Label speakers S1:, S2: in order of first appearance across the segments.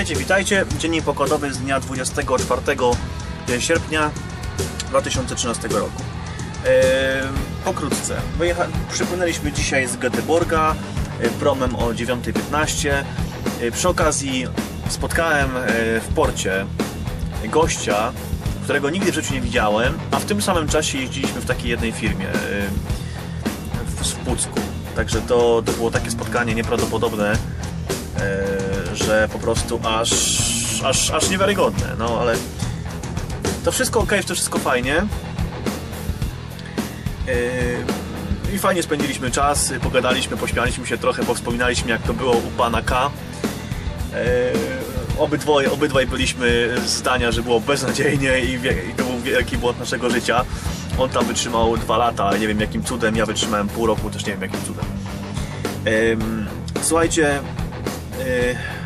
S1: Hejcie, witajcie. Dziennik pokładowy z dnia 24 sierpnia 2013 roku. Eee, pokrótce. Wyjecha... Przypłynęliśmy dzisiaj z Göteborga e, promem o 9.15. E, przy okazji spotkałem e, w porcie gościa, którego nigdy w życiu nie widziałem, a w tym samym czasie jeździliśmy w takiej jednej firmie e, w, Pucku. Także to, to było takie spotkanie nieprawdopodobne, e, że po prostu aż, aż, aż niewiarygodne. No ale to wszystko ok, to wszystko fajnie. E, I fajnie spędziliśmy czas, pogadaliśmy, pośmialiśmy się trochę, powspominaliśmy jak to było u pana K. E, Obydwoje, obydwaj byliśmy zdania, że było beznadziejnie i, i to był wielki błąd naszego życia. On tam wytrzymał dwa lata, nie wiem jakim cudem, ja wytrzymałem pół roku, też nie wiem jakim cudem. Ym, słuchajcie, yy,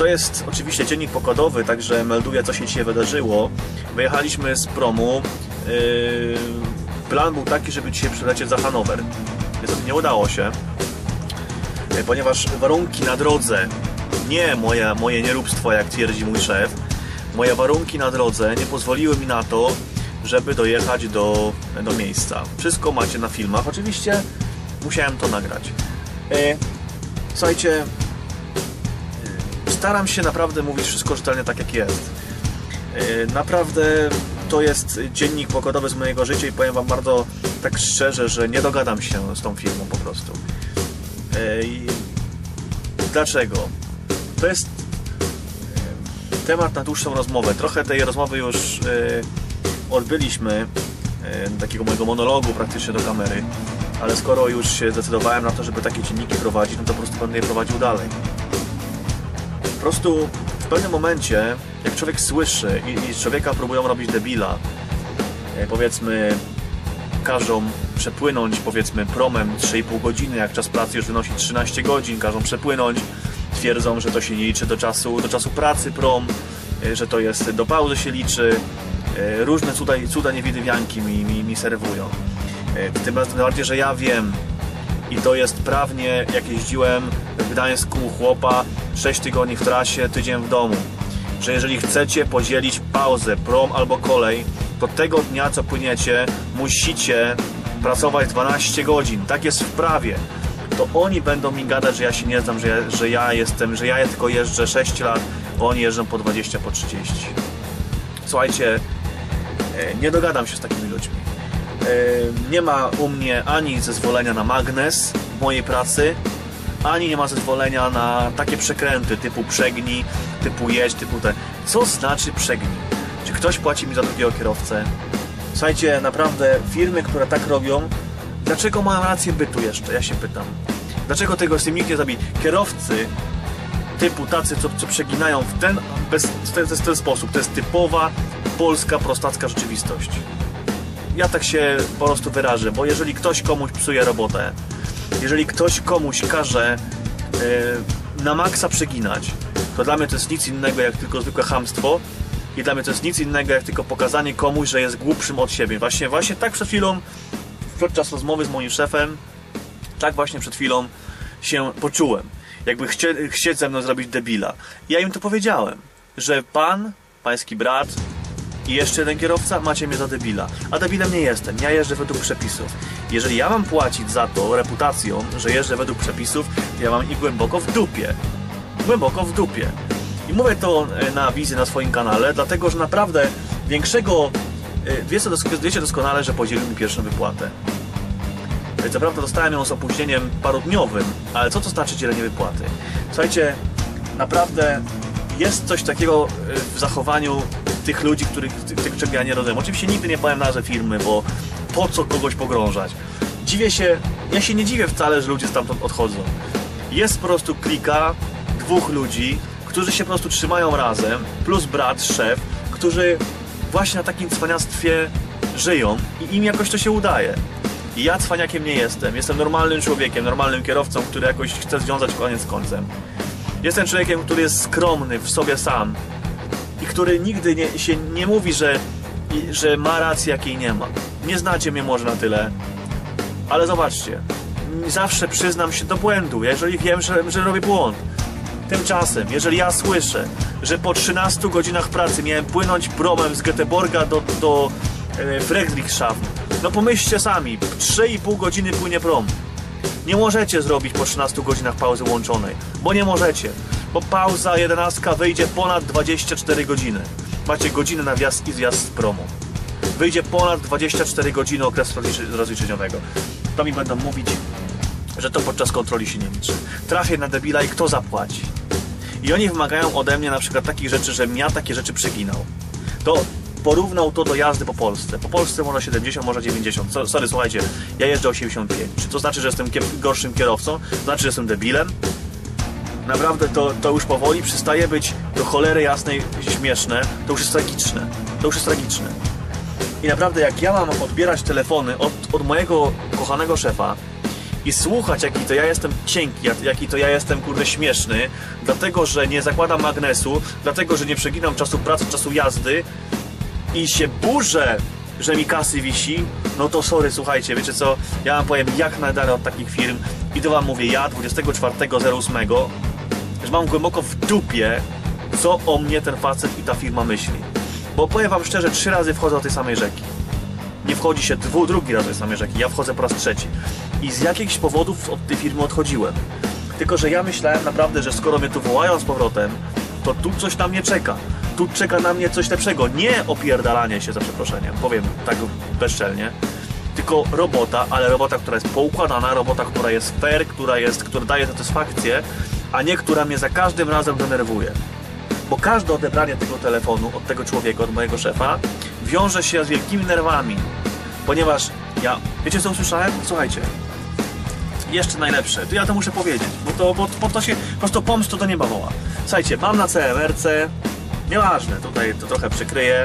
S1: to jest oczywiście dziennik pokładowy, także melduję co się dzisiaj wydarzyło. Wyjechaliśmy z promu. Yy, plan był taki, żeby dzisiaj przylecieć za Hanower. Niestety nie udało się, yy, ponieważ warunki na drodze, nie moje, moje nieróbstwo, jak twierdzi mój szef, moje warunki na drodze nie pozwoliły mi na to, żeby dojechać do, do miejsca. Wszystko macie na filmach. Oczywiście musiałem to nagrać. E, słuchajcie, staram się naprawdę mówić wszystko rzetelnie tak jak jest. E, naprawdę to jest dziennik pokładowy z mojego życia i powiem Wam bardzo tak szczerze, że nie dogadam się z tą firmą po prostu. E, i dlaczego? To jest e, temat na dłuższą rozmowę. Trochę tej rozmowy już odbyliśmy, takiego mojego monologu praktycznie do kamery, ale skoro już się zdecydowałem na to, żeby takie dzienniki prowadzić, no to po prostu będę je prowadził dalej. Po prostu w pewnym momencie, jak człowiek słyszy i, i człowieka próbują robić debila, e, powiedzmy, każą przepłynąć, powiedzmy, promem 3,5 godziny, jak czas pracy już wynosi 13 godzin, każą przepłynąć, twierdzą, że to się nie liczy do czasu, do czasu pracy prom, e, że to jest do pauzy się liczy, e, różne cuda, cuda niewidywianki mi, mi, mi serwują. Tym bardziej, że ja wiem i to jest prawnie, jak jeździłem w Gdańsku chłopa 6 tygodni w trasie, tydzień w domu, że jeżeli chcecie podzielić pauzę, prom albo kolej, to tego dnia, co płyniecie, musicie pracować 12 godzin. Tak jest w prawie. To oni będą mi gadać, że ja się nie znam, że ja, że ja jestem, że ja tylko jeżdżę 6 lat, a oni jeżdżą po 20, po 30. Słuchajcie, e, nie dogadam się z takimi ludźmi. E, Nie ma u mnie ani zezwolenia na magnes w mojej pracy, ani nie ma zezwolenia na takie przekręty typu przegnij, typu jedź, typu te. Co znaczy przegnij? Czy ktoś płaci mi za drugiego kierowcę? Słuchajcie, naprawdę firmy, które tak robią, dlaczego mają rację bytu jeszcze? Ja się pytam. Dlaczego tego z tym nikt nie zabije? Kierowcy typu tacy, co, co przeginają w ten, bez, w ten, w ten sposób. To jest typowa polska, prostacka rzeczywistość. Ja tak się po prostu wyrażę, bo jeżeli ktoś komuś psuje robotę, jeżeli ktoś komuś każe yy, na maksa przeginać, to dla mnie to jest nic innego jak tylko zwykłe chamstwo i dla mnie to jest nic innego jak tylko pokazanie komuś, że jest głupszym od siebie. Właśnie, właśnie tak przed chwilą, podczas rozmowy z moim szefem, tak właśnie przed chwilą się poczułem. Jakby chcie, chcieć ze mną zrobić debila. Ja im to powiedziałem, że pan, pański brat i jeszcze jeden kierowca macie mnie za debila. A debilem nie jestem. Ja jeżdżę według przepisów. Jeżeli ja mam płacić za to reputacją, że jeżdżę według przepisów, to ja mam ich głęboko w dupie. Głęboko w dupie. I mówię to e, na wizji na swoim kanale, dlatego że naprawdę większego. e, Wiecie, dos- wiecie doskonale, że podzielił mi pierwszą wypłatę. E, Co prawda dostałem ją z opóźnieniem parodniowym, ale co to znaczy dzielenie wypłaty? Słuchajcie, naprawdę jest coś takiego w zachowaniu tych ludzi, których, tych, czego ja nie rozumiem. Oczywiście nigdy nie powiem nazwy firmy, bo po co kogoś pogrążać? Dziwię się, ja się nie dziwię wcale, że ludzie stamtąd odchodzą. Jest po prostu klika dwóch ludzi, którzy się po prostu trzymają razem, plus brat, szef, którzy właśnie na takim cwaniactwie żyją i im jakoś to się udaje. I ja cwaniakiem nie jestem. Jestem normalnym człowiekiem, normalnym kierowcą, który jakoś chce związać koniec z końcem. Jestem człowiekiem, który jest skromny w sobie sam który nigdy nie, się nie mówi, że, że ma rację, jakiej nie ma. Nie znacie mnie może na tyle, ale zobaczcie, zawsze przyznam się do błędu, jeżeli wiem, że, że robię błąd. Tymczasem, jeżeli ja słyszę, że po 13 godzinach pracy miałem płynąć promem z Göteborga do, do e, no pomyślcie sami, 3,5 godziny płynie prom. Nie możecie zrobić po 13 godzinach pauzy łączonej, bo nie możecie, bo pauza 11 wyjdzie ponad 24 godziny. Macie godzinę na wjazd i zjazd z promu. Wyjdzie ponad 24 godziny okresu rozliczeniowego. To mi będą mówić, że to podczas kontroli się nie liczy. Trafię na debila i kto zapłaci? I oni wymagają ode mnie na przykład takich rzeczy, żebym ja takie rzeczy przeginał. To porównał to do jazdy po Polsce. Po Polsce można 70, można 90. So- Sorry, słuchajcie, ja jeżdżę 85. Czy to znaczy, że jestem gorszym kierowcą? Znaczy, że jestem debilem? Naprawdę to, to już powoli przestaje być do cholery jasnej śmieszne. To już jest tragiczne. To już jest tragiczne. I naprawdę jak ja mam odbierać telefony od, od mojego kochanego szefa i słuchać jaki to ja jestem cienki, jak- jaki to ja jestem kurde śmieszny, dlatego że nie zakładam magnesu, dlatego że nie przeginam czasu pracy, czasu jazdy i się burzę, że mi kasy wisi, no to sorry, słuchajcie, wiecie co, ja wam powiem jak najdalej od takich firm i to wam mówię ja 24.08, mam głęboko w dupie, co o mnie ten facet i ta firma myśli. Bo powiem wam szczerze, trzy razy wchodzę do tej samej rzeki. Nie wchodzi się dwu, drugi raz do tej samej rzeki, ja wchodzę po raz trzeci. I z jakichś powodów od tej firmy odchodziłem. Tylko, że ja myślałem naprawdę, że skoro mnie tu wołają z powrotem, to tu coś na mnie czeka. Tu czeka na mnie coś lepszego. Nie opierdalanie się za przeproszeniem, powiem tak bezczelnie. Tylko robota, ale robota, która jest poukładana, robota, która jest fair, która jest, która daje satysfakcję, a nie która mnie za każdym razem denerwuje. Bo każde odebranie tego telefonu od tego człowieka, od mojego szefa, wiąże się z wielkimi nerwami. Ponieważ ja, wiecie co usłyszałem? Słuchajcie, jeszcze najlepsze, to ja to muszę powiedzieć, bo to, bo, bo to się po prostu pomst to do nieba woła. Słuchajcie, mam na CMRC, nieważne, tutaj to trochę przykryję,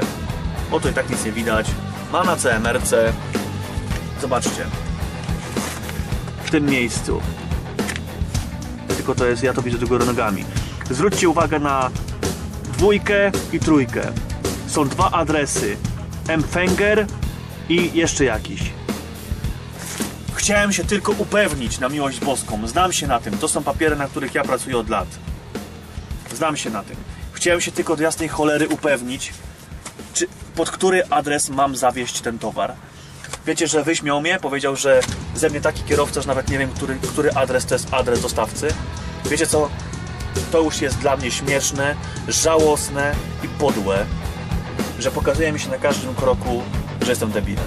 S1: bo tu i tak nic nie widać. Mam na CMRC, zobaczcie, w tym miejscu, tylko to jest, ja to widzę do góry nogami. Zwróćcie uwagę na dwójkę i trójkę. Są dwa adresy, Empfänger i jeszcze jakiś. Chciałem się tylko upewnić na miłość boską. Znam się na tym. To są papiery, na których ja pracuję od lat. Znam się na tym. Chciałem się tylko do jasnej cholery upewnić, czy, pod który adres mam zawieźć ten towar. Wiecie, że wyśmiał mnie, powiedział, że ze mnie taki kierowca, że nawet nie wiem, który, który adres to jest adres dostawcy. Wiecie co? To już jest dla mnie śmieszne, żałosne i podłe, że pokazuje mi się na każdym kroku, że jestem debilem.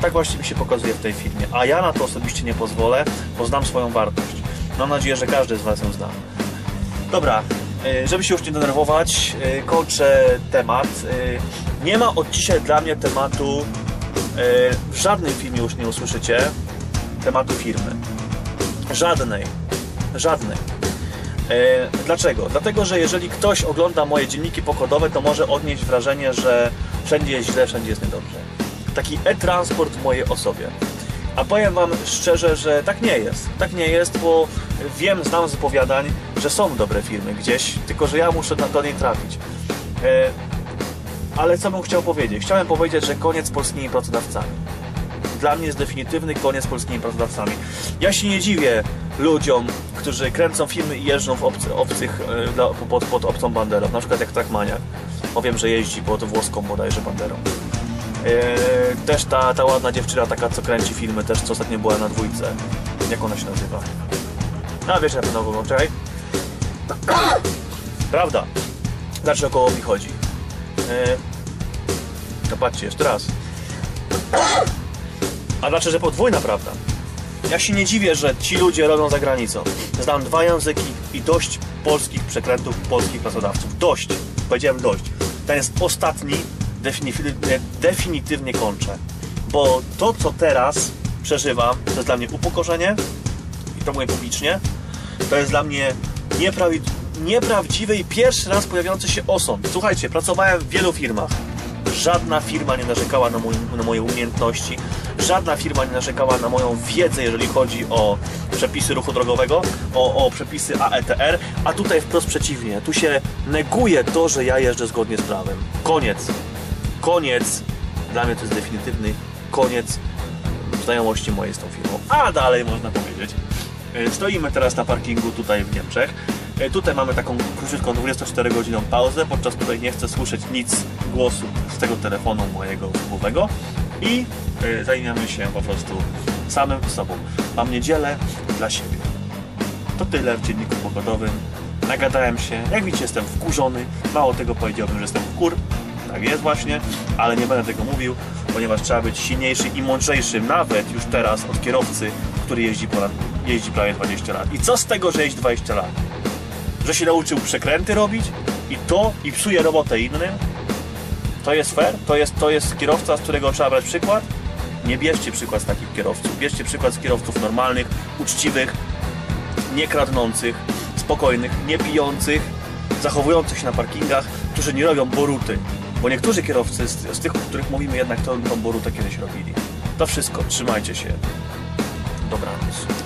S1: Tak właśnie mi się pokazuje w tej firmie, a ja na to osobiście nie pozwolę, bo znam swoją wartość. Mam nadzieję, że każdy z Was ją zna. Dobra, y, żeby się już nie denerwować, y, kończę temat. Y, Nie ma od dzisiaj dla mnie tematu, w żadnym filmie już nie usłyszycie tematu firmy. Żadnej. Żadnej. E, Dlaczego? Dlatego, że jeżeli ktoś ogląda moje dzienniki pokodowe, to może odnieść wrażenie, że wszędzie jest źle, wszędzie jest niedobrze. Taki e-transport w mojej osobie. A powiem Wam szczerze, że tak nie jest. Tak nie jest, bo wiem, znam z opowiadań, że są dobre firmy gdzieś, tylko że ja muszę do niej trafić. Ale co bym chciał powiedzieć? Chciałem powiedzieć, że koniec z polskimi pracodawcami dla mnie jest definitywny koniec z polskimi pracodawcami. Ja się nie dziwię ludziom, którzy kręcą filmy i jeżdżą w obcy, obcych, e, dla- pod, pod obcą banderą, na przykład jak Trackmaniak. Bo wiem, że jeździ pod włoską bodajże banderą. E, też ta, ta ładna dziewczyna, taka co kręci filmy, też co ostatnio była na dwójce. Jak ona się nazywa? A wiesz, jak to nową. Prawda. Dlaczego koło mi chodzi? E, no patrzcie, jeszcze raz. A znaczy, że podwójna prawda. Ja się nie dziwię, że ci ludzie robią za granicą. Znam dwa języki i dość polskich przekrętów polskich pracodawców. Dość. Powiedziałem dość. Ten jest ostatni, definitywnie, definitywnie kończę. Bo to, co teraz przeżywam, to jest dla mnie upokorzenie i to mówię publicznie. To jest dla mnie nieprawi- nieprawdziwy i pierwszy raz pojawiający się osąd. Słuchajcie, pracowałem w wielu firmach. Żadna firma nie narzekała na, mój, na moje umiejętności, żadna firma nie narzekała na moją wiedzę, jeżeli chodzi o przepisy ruchu drogowego, o, o przepisy AETR, a tutaj wprost przeciwnie. Tu się neguje to, że ja jeżdżę zgodnie z prawem. Koniec. Koniec. Dla mnie to jest definitywny koniec znajomości mojej z tą firmą. A dalej można powiedzieć. e, Stoimy teraz na parkingu tutaj w Niemczech. E, Tutaj mamy taką króciutką 24-godzinną pauzę, podczas której nie chcę słyszeć nic głosu z tego telefonu mojego służbowego i e, zajmiemy się po prostu samym sobą. Mam niedzielę dla siebie. To tyle w dzienniku pogodowym. Nagadałem się. Jak widzicie, jestem wkurzony. Mało tego powiedziałbym, że jestem wkur. Tak jest właśnie, ale nie będę tego mówił, ponieważ trzeba być silniejszy i mądrzejszy nawet już teraz od kierowcy, który jeździ, ponad, jeździ prawie 20 lat. I co z tego, że jeździ 20 lat? Że się nauczył przekręty robić i to i psuje robotę innym? To jest fair? To jest, to jest kierowca, z którego trzeba brać przykład? Nie bierzcie przykład z takich kierowców. Bierzcie przykład z kierowców normalnych, uczciwych, nie kradnących, spokojnych, nie pijących, zachowujących się na parkingach, którzy nie robią boruty. Bo niektórzy kierowcy z, z tych, o których mówimy jednak, to tą borutę kiedyś robili. To wszystko. Trzymajcie się. Dobranoc.